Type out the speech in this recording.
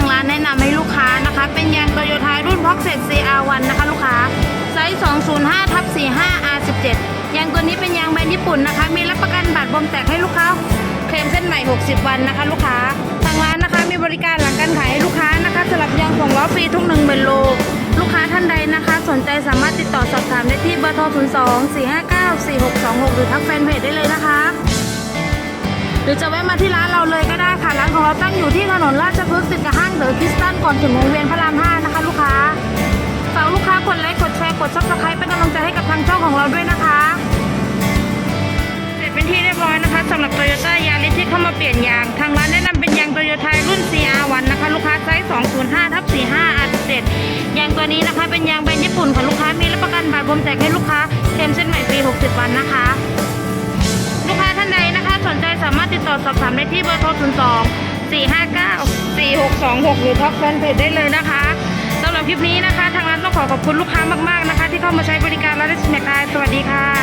างร้านแนะนำให้ลูกค้านะคะ เป็นยางโตโยต้ารุ่นพ็อกเซต CR1 นะคะลูกค้า ไซส์ 205ทับ45 R17 ยางตัวนี้เป็นยางแบรนด์ญี่ปุ่นนะคะ มีรับประกันบัตรบอมแตกให้ลูกค้า เคลมเส้นใหม่ 60 วันนะคะ ลูกค้า ทางร้านนะคะมีบริการหลังการขายให้ลูกค้านะคะสลับยางของล้อฟรีทุก1 0 0 0 0โล ลูกค้าท่านใดนะคะ สนใจสามารถติดต่อสอบถามได้ที่เบอร์โทร 02 459 4626 หรือทักแฟนเพจได้เลยนะคะ หรือจะแวะมาที่ร้านเราเลยก็ได้ค่ะ ร้านของเราตั้งอยู่ สตันก่อนถึงวงเวียนพระราม5นะคะ ลูกค้าฝากลูกค้ากดไลค์กดแชร์กดซับสไครป์เป็นกำลังใจให้กับทางช่องของเราด้วยนะคะ เสร็จเป็นที่เรียบร้อยนะคะสำหรับโตโยต้ายาริสที่เข้ามาเปลี่ยนยาง ทางร้านแนะนำเป็นยางโตโยต้ารุ่น CR1 นะคะ ลูกค้าไซส์205ทับ45 R17 ยางตัวนี้นะคะเป็นยางแบรนด์ญี่ปุ่นค่ะลูกค้ามีรับประกันบาดบวมแตกให้ลูกค้าเคลมเส้นใหม่ฟรี60 วันนะคะลูกค้าท่านใดนะคะ สนใจสามารถติดต่อสอบถามได้ที่เบอร์โทร02 459 462 6 หรือทักแฟนเพจได้เลยนะคะสำหรับคลิปนี้นะคะ ทางร้านต้องขอขอบคุณลูกค้ามากๆนะคะ ที่เข้ามาใช้บริการร้านดิสแมกไดสวัสดีค่ะ